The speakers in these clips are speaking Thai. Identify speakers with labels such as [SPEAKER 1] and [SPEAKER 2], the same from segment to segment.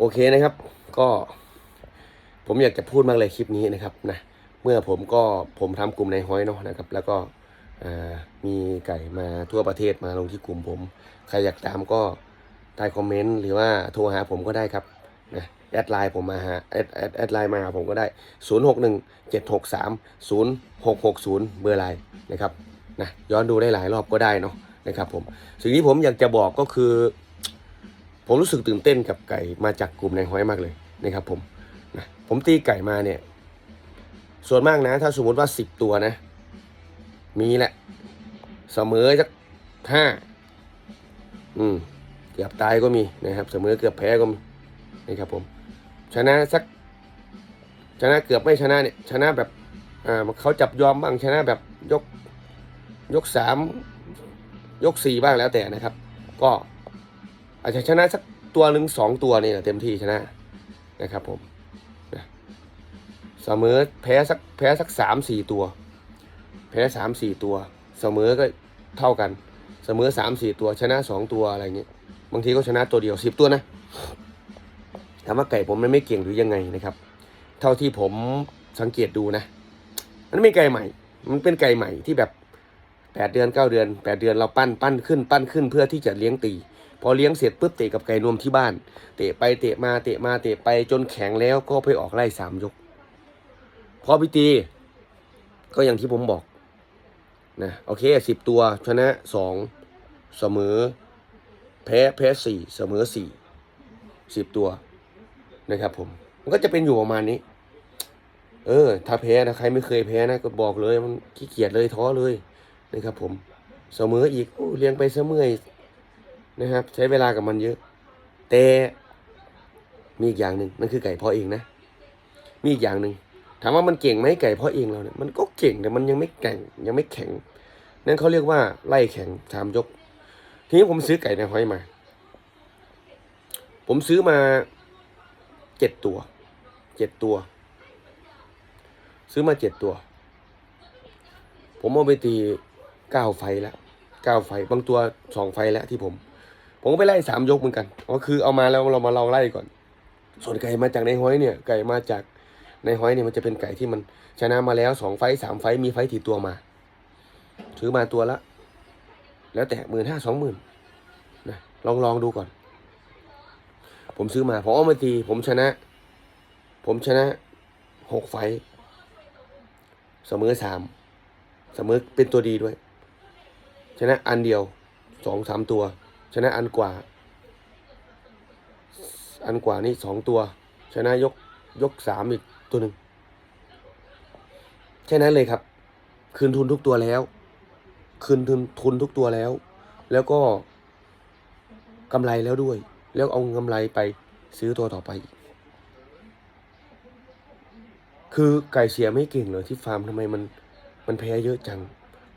[SPEAKER 1] โอเคนะครับ ก็ผมอยากจะพูดมากเลยคลิปนี้นะครับนะเมื่อผมก็ผมทำกลุ่มในห้อยเนาะนะครับ แล้วก็มีไก่มาทั่วประเทศมาลงที่กลุ่มผม ใครอยากตามก็ใต้คอมเมนต์หรือว่าโทรหาผมก็ได้ครับนะแอดไลน์ผมมาหาแอดแอดแอดไลน์มาหาผมก็ได้ 0 6 1 7 6 3 0 6 6 0 เบอร์ไลน์นะครับนะย้อนดูได้หลายรอบก็ได้เนาะนะครับผมสิ่งที่ผมอยากจะบอกก็คือ ผมรู้สึกตื่นเต้นกับไก่มาจากกลุ่มในห้อยมากเลยนะครับผมนะผมตีไก่มาเนี่ย ส่วนมากนะ ถ้าสมมติว่าสิบตัวนะ มีแหละ เสมอสักห้าอืมเกือบตายก็มีนะครับ เสมอเกือบแพ้ก็มีนะครับผม ชนะสัก ชนะเกือบไม่ชนะเนี่ย ชนะแบบอ่าเขาจับยอมบ้างชนะแบบยกยกสามยกสี่บ้างแล้วแต่นะครับ ก็ อาจจะชนะสักตัวหนึ่งสองตัวนี่แหละเต็มที่ชนะนะครับผมนะเสมอแพ้สักแพ้สักสามสี่ตัว แพ้สามสี่ตัว เสมอก็เท่ากัน เสมอสามสี่ตัวชนะสองตัวอะไรเงี้ยบางทีก็ชนะตัวเดียวสิบตัวนะถามว่าไก่ผมมันไม่เก่งหรือยังไงนะครับ เท่าที่ผมสังเกตดูนะ มันไม่ไก่ใหม่ มันเป็นไก่ใหม่ที่แบบ แปดเดือนเก้าเดือนแปดเดือนเราปั้นปั้นขึ้นปั้นขึ้นเพื่อที่จะเลี้ยงตี พอเลี้ยงเสร็จปุ๊บเตะกับไก่นวมที่บ้าน เตะไปเตะมาเตะมาเตะไปจนแข็งแล้วก็ไปออกไล่สามยก พอพิตีก็อย่างที่ผมบอกนะโอเคสิบตัวชนะสองเสมอ แพ้แพ้สี่เสมอสี่สิบตัวนะครับผมมันก็จะเป็นอยู่ประมาณนี้ เออ ถ้าแพ้นะใครไม่เคยแพ้นะก็บอกเลยมันขี้เกียจเลยท้อเลย นะครับผมเสมออีกอเลี้ยงไปเสมอนะครับ ใช้เวลากับมันเยอะ แต่มีอีกอย่างหนึ่งนั่นคือไก่เพาะเองนะ มีอีกอย่างหนึ่งถามว่ามันเก่งไหมไก่เพาะเองเราเนี่ยมันก็เก่งแต่มันยังไม่แก่งยังไม่แข็ง นั่นเขาเรียกว่าไล่แข็งสามยก ทีนี้ผมซื้อไก่ในห้อยมา ผมซื้อมาเจ็ดตัวเจ็ดตัว ซื้อมาเจ็ดตัว ผมเอาไปตี เก้าไฟแล้วเก้าไฟบางตัวสองไฟแล้วที่ผม ผมก็ไปไล่สามยกเหมือนกันก็คือเอามาแล้วเรามาลองไล่ก่อน ส่วนไก่มาจากในห้อยเนี่ยไก่มาจากในห้อยเนี่ยมันจะเป็นไก่ที่มันชนะมาแล้วสองไฟสามไฟมีไฟต์ถีตัวมาซื้อมาตัวละ แล้วแต่หมื่นห้าสองหมื่นนะลองลองดูก่อน ผมซื้อมาผมเอามาตีผมชนะ ผมชนะหกไฟ เสมอสามเสมอเป็นตัวดีด้วย ชนะอันเดียวสองสามตัว ชนะอันกว่า อันกว่านี่สองตัว ชนะยกยกสามอีกตัวหนึ่งแค่นั้นเลยครับ คืนทุนทุกตัวแล้ว คืนทุนทุนทุกตัวแล้ว แล้วก็กำไรแล้วด้วย แล้วเอากำไรไปซื้อตัวต่อไป คือไก่เสียไม่เก่งเลยที่ฟาร์มทำไมมันมันแพ้เยอะจัง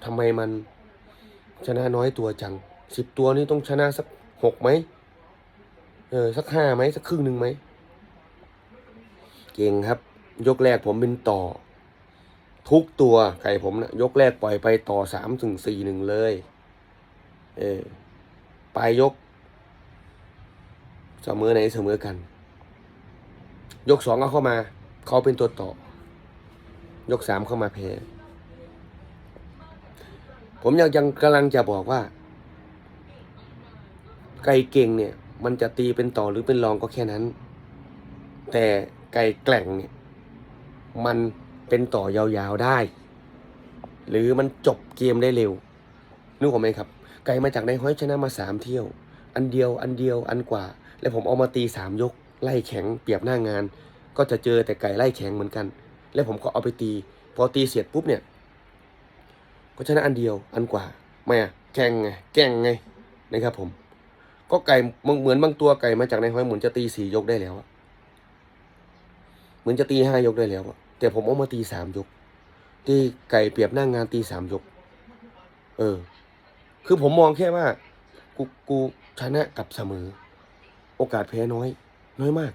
[SPEAKER 1] ทำไมมัน ชนะน้อยตัวจังสิบตัวนี่ต้องชนะสักหกไหมเออสักห้าไหมสักครึ่งหนึ่งไหม เก่งครับ ยกแรกผมเป็นต่อ ทุกตัวไก่ผมนะยกแรกปล่อยไปต่อสามถึงสี่หนึ่งเลย เออปลายยกเสมอไหนเสมอกัน ยกสองเอาเข้ามา เขาเป็นตัวต่อ ยกสามเข้ามาแพ้ ผมยังยังกำลังจะบอกว่า ไก่เก่งเนี่ย มันจะตีเป็นต่อหรือเป็นรองก็แค่นั้น แต่ไก่แกล่งเนี่ย มันเป็นต่อยาวๆได้ หรือมันจบเกมได้เร็วนึกออกไหมครับ ไก่มาจากในห้อยชนะมาสามเที่ยว อันเดียวอันเดียวอันกว่า แล้วผมเอามาตีสามยก ไล่แข็งเปรียบหน้างาน ก็จะเจอแต่ไก่ไล่แข็งเหมือนกัน แล้วผมก็เอาไปตี พอตีเสร็จปุ๊บเนี่ย ก็ชนะอันเดียวอันกว่าไม่อะแข่งไงแก่งไงนะครับผม ก็ไก่เหมือนบางตัวไก่มาจากในห้อยเหมือนจะตีสี่ยกได้แล้วอะเหมือนจะตีห้ายกได้แล้วอะแต่ผมเอามาตีสามยก ตีไก่เปรียบหน้างงานตีสามยก เออ คือผมมองแค่ว่า กูกูชนะกับเสมอ โอกาสแพ้น้อย น้อยมาก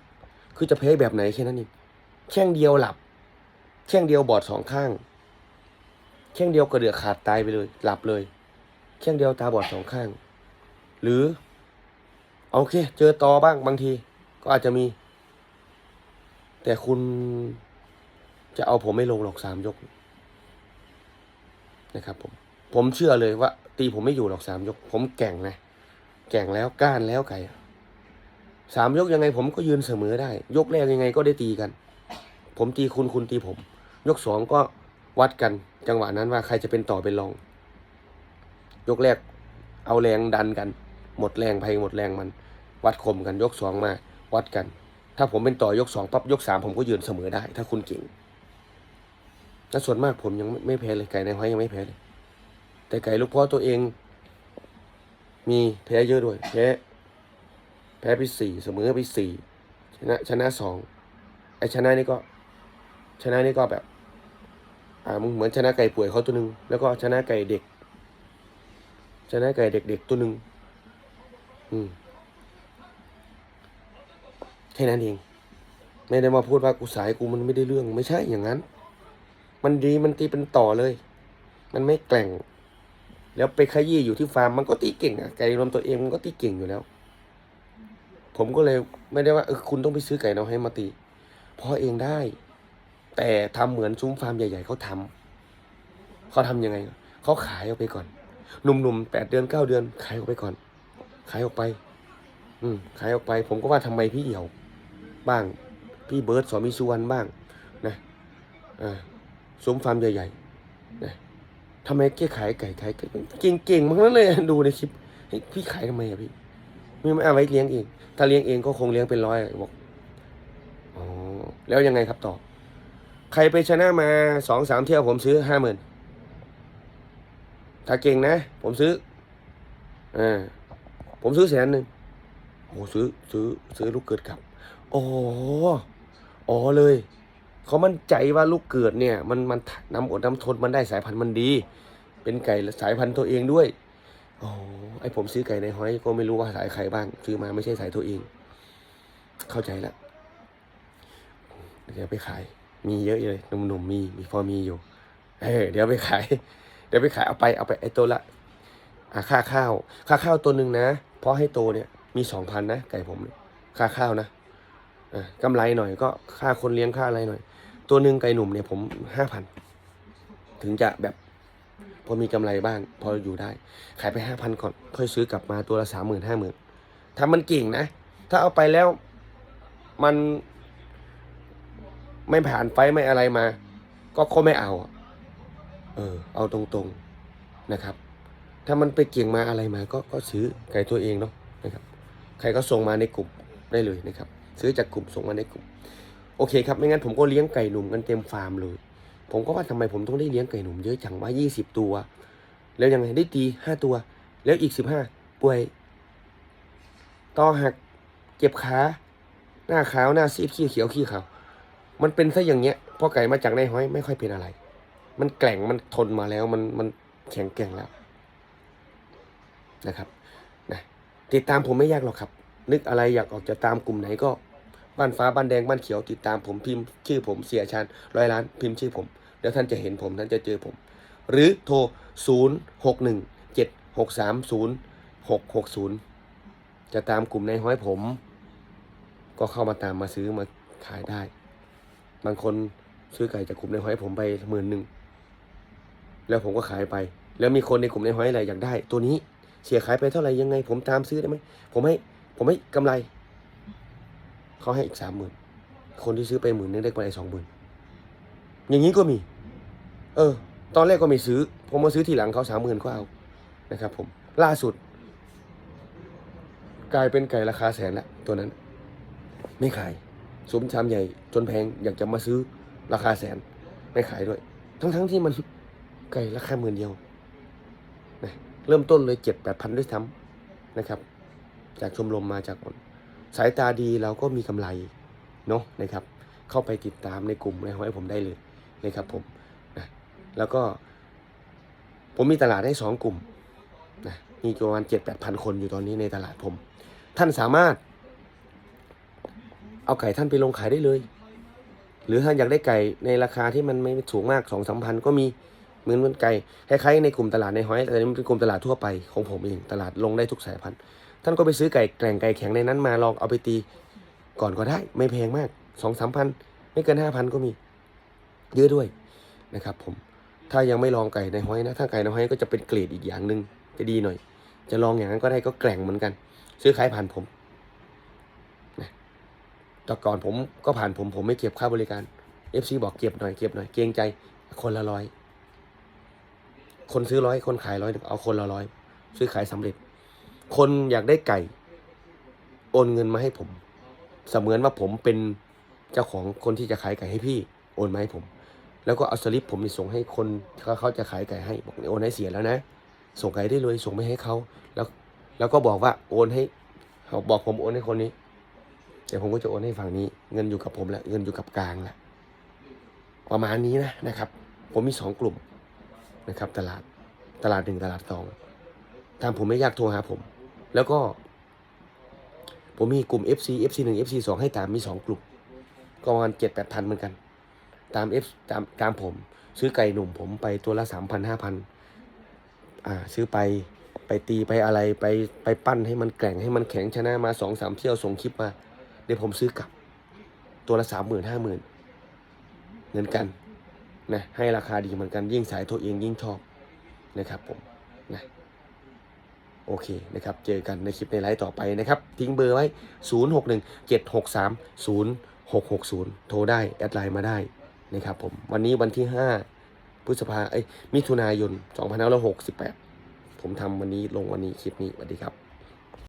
[SPEAKER 1] คือจะแพ้แบบไหนแค่นั้นเองแข้งเดียวหลับแข้งเดียวบอดสองข้าง แข้งเดียวกระเดือกขาดตายไปเลย หลับเลย แข้งเดียวตาบอดสองข้าง หรือ โอเค เจอตอบ้างบางที ก็อาจจะมี แต่คุณจะเอาผมไม่ลงหรอกสามยก นะครับผม ผมเชื่อเลยว่า ตีผมไม่อยู่หรอกสามยก ผมแก่งนะ แก่งแล้วก้านแล้วไก่สามยกยังไงผมก็ยืนเสมอได้ ยกแรกยังไงก็ได้ตีกัน ผมตีคุณคุณตีผม ยกสองก็วัดกัน จังหวะนั้นว่าใครจะเป็นต่อเป็นรอง ยกแรกเอาแรงดันกัน หมดแรงไปหมดแรงมัน วัดข่มกันยกสองมา วัดกัน ถ้าผมเป็นต่อยกสองปั๊บยกสามผมก็ยืนเสมอได้ ถ้าคุณเก่งแต่ส่วนมากผมยังไม่แพ้เลยไก่ในห้อยยังไม่แพ้เลย แต่ไก่ลูกพ่อตัวเอง มีแพ้เยอะด้วย แพ้ แพ้ไปสี่เสมอไปสี่ชนะชนะสองไอชนะนี่ก็ ชนะนี่ก็แบบ อ่ามึงเหมือนชนะไก่ป่วยเขาตัวหนึ่งแล้วก็ชนะไก่เด็ก ชนะไก่เด็กๆตัวหนึ่งอืมแค่นั้นเอง ไม่ได้มาพูดว่ากูสายกูมันไม่ได้เรื่องไม่ใช่อย่างนั้น มันดีมันตีเป็นต่อเลย มันไม่แกล่ง แล้วไปขยี้อยู่ที่ฟาร์มมันก็ตีเก่งอะไก่รวมตัวเองมันก็ตีเก่งอยู่แล้ว ผมก็เลยไม่ได้ว่าเออคุณต้องไปซื้อไก่เราให้มาตีเพราะเองได้ แต่ทำเหมือนซุ้มฟาร์มใหญ่ ๆเขาทำเขาทำยังไงเขาขายออกไปก่อนหนุ่มๆแปดเดือนเก้าเดือน ขายออกไปก่อน ขายออกไป อืมขายออกไป ผมก็ว่าทำไมพี่เหี่ยวบ้าง พี่เบิร์ดสอมิสุวรรณบ้างนะอ่าซุ้มฟาร์มใหญ่ๆนะทำไมแกขายไก่ขายไก่เก่งๆมากนั้นเลยดูในคลิปพี่ขายทำไมอะพี่ไม่ไม่เอาไว้เลี้ยงเอง ถ้าเลี้ยงเองก็คงเลี้ยงเป็นร้อยบอกอ๋อแล้วยังไงครับต่อ ใครไปชนะมาสองสามเที่ยวผมซื้อห้าหมื่นถ้าเก่งนะ ผมซื้ออ่าผมซื้อแสนหนึ่งโอ้ซื้อซื้อซื้อลูกเกิดครับ โอ้อ๋อเลยเขามั่นใจว่าลูกเกิดเนี่ย มันมันน้ำอดน้ำทนมันได้สายพันธุ์มันดี เป็นไก่สายพันธุ์ตัวเองด้วยโอ้ไอผมซื้อไก่ในห้อยก็ไม่รู้ว่าสายใครบ้าง ซื้อมาไม่ใช่สายตัวเอง เข้าใจละเดี๋ยวไปขาย มีเยอะเลยหนุ่มๆมีมีพอมีอยู่ เออเดี๋ยวไปขาย เดี๋ยวไปขายเอาไปเอาไปไอตัวละอ่าค่าข้าว ค่าข้าวตัวหนึ่งนะเพราะให้โตเนี่ยมีสองพันนะไก่ผมค่าข้าวนะอ่ากำไรหน่อยก็ค่าคนเลี้ยงค่าอะไรหน่อย ตัวหนึ่งไก่หนุ่มเนี่ยผมห้าพันถึงจะแบบพอมีกำไรบ้าง พออยู่ได้ ขายไปห้าพันก่อน ค่อยซื้อกลับมาตัวละสามหมื่นห้าหมื่นถ้ามันเก่งนะ ถ้าเอาไปแล้วมัน ไม่ผ่านไฟไม่อะไรมา ก็ก็ไม่เอา เออ เอาตรงๆนะครับ ถ้ามันไปเกี่ยงมาอะไรมา ก็ก็ซื้อไก่ตัวเองเนาะนะครับ ใครก็ส่งมาในกลุ่มได้เลยนะครับ ซื้อจากกลุ่มส่งมาในกลุ่ม โอเคครับไม่งั้นผมก็เลี้ยงไก่หนุ่มกันเต็มฟาร์มเลย ผมก็ว่าทำไมผมต้องได้เลี้ยงไก่หนุ่มเยอะจังว่ายี่สิบตัว แล้วยังไงได้ตีห้าตัว แล้วอีกสิบห้าป่วยต่อหักเจ็บขาหน้าขาวหน้าซีดขี้เขียวขี้ขาว มันเป็นซะอย่างเงี้ยพราะไก่มาจากในห้อยไม่ค่อยเป็นอะไร มันแกล่งมันทนมาแล้ว มันมันแข็งแกร่งแล้วนะครับนะติดตามผมไม่ยากหรอกครับ นึกอะไรอยากออกจะตามกลุ่มไหนก็บ้านฟ้าบ้านแดงบ้านเขียวติดตามผมพิมพ์ชื่อผมเสียชาญร้อยล้านพิมพ์ชื่อผมเดี๋ยวท่านจะเห็นผมท่านจะเจอผม หรือโทร 0 6 1 7 6 3 0 6 6 0 จะตามกลุ่มในห้อยผม ก็เข้ามาตามมาซื้อมาขายได้ บางคนซื้อไก่จากกลุ่มในห้อยผมไปหมื่นหนึ่งแล้วผมก็ขายไป แล้วมีคนในกลุ่มในห้อยอะไรอยากได้ ตัวนี้เสียขายไปเท่าไหร่ยังไง ผมตามซื้อได้ไหมผมให้ผมให้กำไรเขาให้อีกสามหมื่นคนที่ซื้อไปหมื่นนึงได้กำไรสองหมื่นอย่างนี้ก็มี เออ ตอนแรกก็ไม่ซื้อ ผมมาซื้อทีหลังเขาสามหมื่นก็เอานะครับ ผม ล่าสุด กลายเป็นไก่ราคาแสนละตัวนั้น ไม่ขาย ซุ้มชามใหญ่จนแพงอยากจะมาซื้อราคาแสนไม่ขายด้วย ทั้งๆที่มันไก่ราคาหมื่นเดียวนะเริ่มต้นเลยเจ็ดแปดพันด้วยซ้ำนะครับ จากชมรมมาจากคนสายตาดีเราก็มีกำไรเนาะนะครับ เข้าไปติดตามในกลุ่มในห้อยผมได้เลยนะครับผมนะแล้วก็ ผมมีตลาดให้สองกลุ่มนะมีประมาณเจ็ดแปดพันคนอยู่ตอนนี้ในตลาดผม ท่านสามารถ เอาไก่ท่านไปลงขายได้เลย หรือท่านอยากได้ไก่ในราคาที่มันไม่สูงมากสองสามพันก็มีเหมือนเหมือนไก่คล้ายๆในกลุ่มตลาดในห้อยแต่นี่มันเป็นกลุ่มตลาดทั่วไปของผมเองตลาดลงได้ทุกสายพันธุ์ท่านก็ไปซื้อไก่แกร่งไก่แข็งในนั้นมาลองเอาไปตีก่อนก็ได้ ไม่แพงมากสองสามพันไม่เกินห้าพันก็มี เยอะด้วยนะครับผมถ้ายังไม่ลองไก่ในห้อยนะ ถ้าไก่ในห้อยก็จะเป็นเกรดอีกอย่างหนึ่งจะดีหน่อย จะลองอย่างนั้นก็ได้ก็แกร่งเหมือนกัน ซื้อขายผ่านผม แต่ก่อนผมก็ผ่านผมผมไม่เก็บค่าบริการ FC บอกเก็บหน่อยเก็บหน่อยเกรงใจ คนละร้อย คนซื้อร้อยคนขายร้อยเอาคนละร้อยซื้อขายสำเร็จ คนอยากได้ไก่ โอนเงินมาให้ผม เสมือนว่าผมเป็นเจ้าของคนที่จะขายไก่ให้พี่ โอนมาให้ผม แล้วก็เอาสลิปผมนี่ส่งให้คนเขาเขาจะขายไก่ให้บอกโอนให้เสียแล้วนะ ส่งไก่ได้เลยส่งไปให้เขาแล้ว แล้วก็บอกว่าโอนให้เขาบอกผมโอนให้คนนี้ เดี๋ยวผมก็จะโอนให้ฝั่งนี้ เงินอยู่กับผมแล้วเงินอยู่กับกลางแล้วประมาณนี้นะนะครับ ผมมีสองกลุ่มนะครับ ตลาดตลาดหนึ่งตลาดสองตามผมไม่ยากโทรหาผม แล้วก็ ผมมีกลุ่ม FC FC หนึ่ง FC สองให้ตามมีสองกลุ่มก็ประมาณเจ็ดแปดพันเหมือนกัน ตาม F ตามตามผม ซื้อไก่หนุ่มผมไปตัวละสามพันห้าพันอ่าซื้อไปไปตีไปอะไรไปไปปั้นให้มันแกร่งให้มันแข็งชนะมาสองสามเที่ยวส่งคลิปมา เดี๋ยวผมซื้อกลับ ตัวละสามหมื่นห้าหมื่นเหมือนกันนะให้ราคาดีเหมือนกันยิ่งสายตัวเองยิ่งชอบนะครับผมนะโอเคนะครับ เจอกันในคลิปในไลฟ์ต่อไปนะครับ ทิ้งเบอร์ไว้ 0 6 1 7 6 3 0 6 6 0 โทรได้ แอดไลน์มาได้นะครับผม วันนี้วันที่ 5พฤษภาเอ้ยมิถุนายน 2568 ผมทำวันนี้ลงวันนี้คลิปนี้สวัสดีครับ